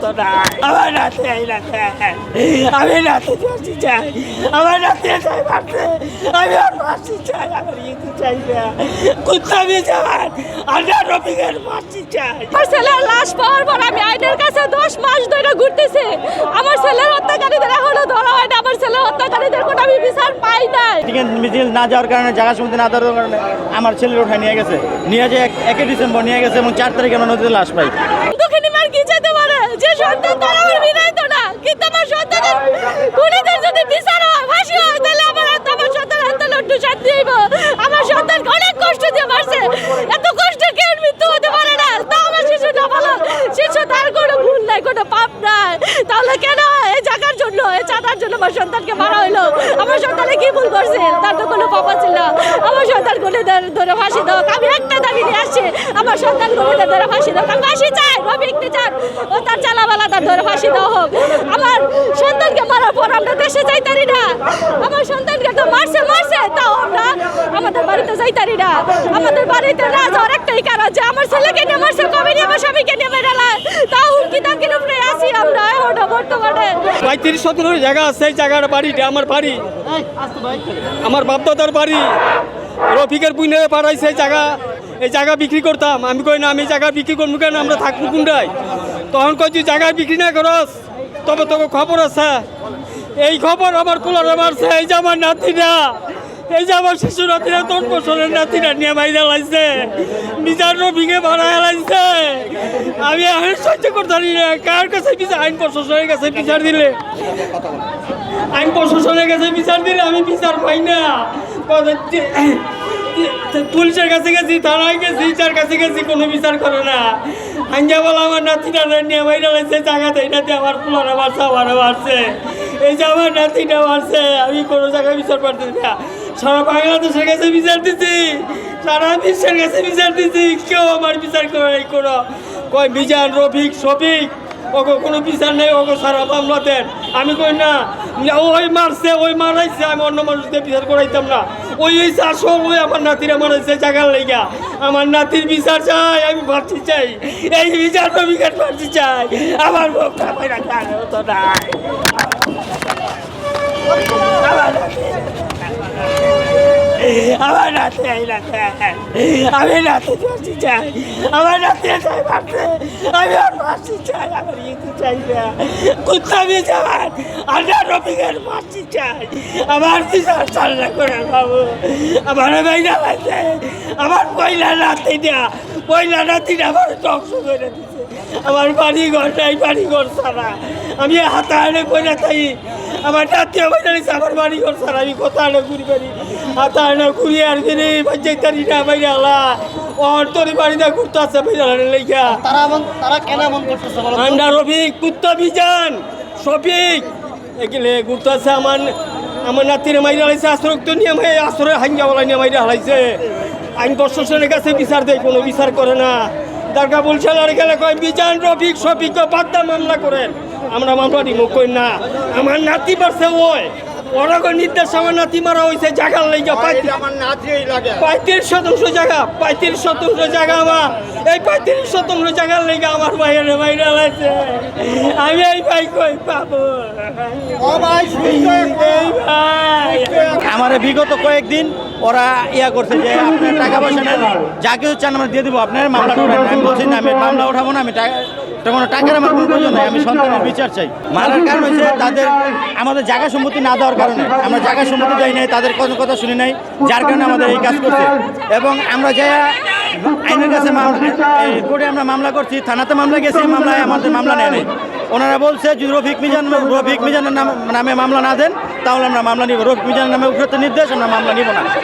মতো নাই আমার নাতি এই নাতি আমি নাতি ফাঁসি চাই। আমার নাতি চাই মারতে। আমি আর ফাঁসি চাই আমার ইতি চাই না কুত্তা বিচার আন্ডার রফিকের ফাঁসি চাই। আমার ছেলের লাশ পাওয়ার পর আমি আইনের কাছে দশ মাস ধরে ঘুরতেছি। আমার ছেলের হত্যাকারীদের এখনও ধরা হয় না। আমার ছেলের হত্যাকারীদের কোনো আমি বিচার পাই নাই। মিছিল না যাওয়ার কারণে জায়গা সমিতি না দেওয়ার কারণে আমার ছেলের ওঠায় নিয়ে গেছে। নিয়ে যে এক- একই ডিসেম্বর নিয়ে গেছে এবং চার তারিখে আমরা নদীতে লাশ পাই দুঃখিনী মার কি যেতে পারে যে আমার সন্তানের কোনো ভুল নাই, কোনো পাপ নাই। তাহলে কেন এই জায়গার জন্য এই চাঁদার জন্য আমার সন্তানকে মারা হইল? আমার সন্তানে কি ভুল করছে? তার তো কোনো পাপা ছিল আমার সন্তান গুলি ধরে ফাঁসি দাও। আমি একটা দাবি নিয়ে আসছি। আমার সন্তান গুলি ধরে ফাঁসি দাও। আমি ফাঁসি চাই রবিকতে চান। ও তার চালাবালা তার ধরে ফাঁসি দেওয়া হোক। আমার সন্তানকে মারার পর আমরা দেশে যাইতারি না। আমার সন্তানকে তো মারছে মারছে, তাও আমরা আমাদের বাড়িতে যাইতারি না। আমাদের বাড়িতে না যাওয়ার একটাই কারণ যে আমার ছেলেকে নিয়ে মারছে, কবে নিয়ে আমার স্বামীকে নিয়ে বেড়ালাম তাও হুমকি তাকির উপরে আসি আমরা এখন বর্তমানে। পঁয়ত্রিশ, সতেরো জায়গা এই জায়গার বাড়িটা আমার বাড়ি। আমার বাপদাদার বাড়ি। রফিকের বুনে পাড়াইছে এই জায়গা। এই জায়গা বিক্রি করতাম। আমি কই না, আমি জায়গা বিক্রি করব কেন? আমরা থাকব কোনটায়? তখন কই জায়গা বিক্রি না করস, তবে তোকে খবর আছে। এই খবর আমার কুলারে মারছে এই যে আমার নাতিরা, এই যে আমার শিশু নাতিরা দশ বছরের নাতিরা নিয়ে বাইরে লাইছে। নিজের রবিকে ভাড়া হেলাইছে আমি আমি সহ্য করতে পারি না। কার কাছে বিচার আইন প্রশাসনের কাছে বিচার দিলে? আইন প্রশাসনের কাছে বিচার দিলে আমি বিচার পাই না। পুলিশের কাছে গেছি, থানায় গেছি, যার কাছে গেছি, কোনো বিচার করে না। আঞ্জা বলা আমার নাতিটা নিয়ে বাইরে লাগছে জায়গাতে এটাতে আমার পুলারা মারছে, আমার মারছে। এই যে আমার নাতিটা মারছে, আমি কোনো জায়গায় বিচার পারতেছি না। সারা বাংলাদেশের কাছে বিচার দিচ্ছি সারা বিশ্বের কাছে বিচার দিচ্ছি কেউ আমার বিচার করে নাই কোনো। কয় বিজান রফিক, শফিক ওকে কোনো বিচার নেই ওকে সারা মামলা দেন আমি কই না, ওই মারছে, ওই মারাইছে, আমি অন্য মানুষদের বিচার করাইতাম না। ওই ওই আসল ওই আমার নাতিরা মারাইছে জায়গার লেগা। আমার নাতির বিচার চাই, আমি ভাবছি চাই। এই বিচার রবিকার ভাবছি চাই। আমার মুখটা বাইরা কানে হতো না আমার এই নাতি আমি নাতি চাই। আমার নাতি চাই মারতে আমি আর ফাঁসি চাই, আমার ইতি চাই না। কুত্তা বিচার আন্ডার রফিকের ফাঁসি চাই। আমার বিচার চালনা করে বাবু আমার বাইনা লাগছে আমার পয়লা নাতি না। পয়লা নাতি না, আমার ধ্বংস করে দিছে। আমার বাড়ি ঘর নাই বাড়ি ঘর ছাড়া। আমি হাতা আনে পয়লা তাই আমার আমার জানিস আমার বাড়ি ঘর ছাড়া আমি কোথা আনে ঘুরি বাড়ি হাতা আনে ঘুরি আর ফিরে যাইতারি না বাইরে আলা। ওর তোর বাড়িতে ঘুরতে আসছে বাইরে লেগা তারা তারা কেন এমন করতেছে আন্ডা রফিক কুত্তা বিজান শফিক। এগুলো ঘুরতে আসছে আমার আমার নাতির মাইরে হালাইছে আশ্রয় তো নিয়ে মাই আশ্রয় হাঙ্গাওয়ালা নিয়ে মাইরে হালাইছে আইন প্রশাসনের কাছে বিচার দেয় কোনো বিচার করে না। দরকার বলছে আর গেলে কয় বিজান রফিক শফিক বাদ্দা মামলা করেন। আমরা মামলা দিব কই না। আমার নাতি পারছে ওই। ওরা কই নির্দেশ আমার নাতি মারা হয়েছে জাগার লেগে পাইতে আমার নাতি লাগে। পঁয়ত্রিশ শতাংশ জায়গা পঁয়ত্রিশ শতাংশ জায়গা আমার। এই পঁয়ত্রিশ শতাংশ জায়গার লেগে আমার বাইরে বাইরে লাগছে। আমি এই ভাই কই পাবো? ও ভাই এই ভাই। আমার বিগত কয়েকদিন ওরা ইয়া করছে যে আপনার টাকা পয়সা নেন যা কিছু চান আমরা দিয়ে দিব আপনার মামলা আমি বলছি না আমি মামলা উঠাবো না আমি টাকা এটা কোনো টাকার আমার আমি সন্তানের বিচার চাই। কারণ হচ্ছে তাদের আমাদের জায়গা না দেওয়ার কারণে। আমরা সম্পত্তি নাই, তাদের কোনো কথা শুনি নাই, যার কারণে আমাদের এই কাজ করছে। এবং আমরা আইনের কাছে আমরা মামলা করছি, থানাতে মামলা গেছি মামলায় আমাদের মামলা নেয় ওনারা বলছে মিজান নাম মামলা না দেন, তাহলে আমরা মামলা নিব। রফিক মিজানের নামে উপরে নির্দেশ, আমরা মামলা নিব না।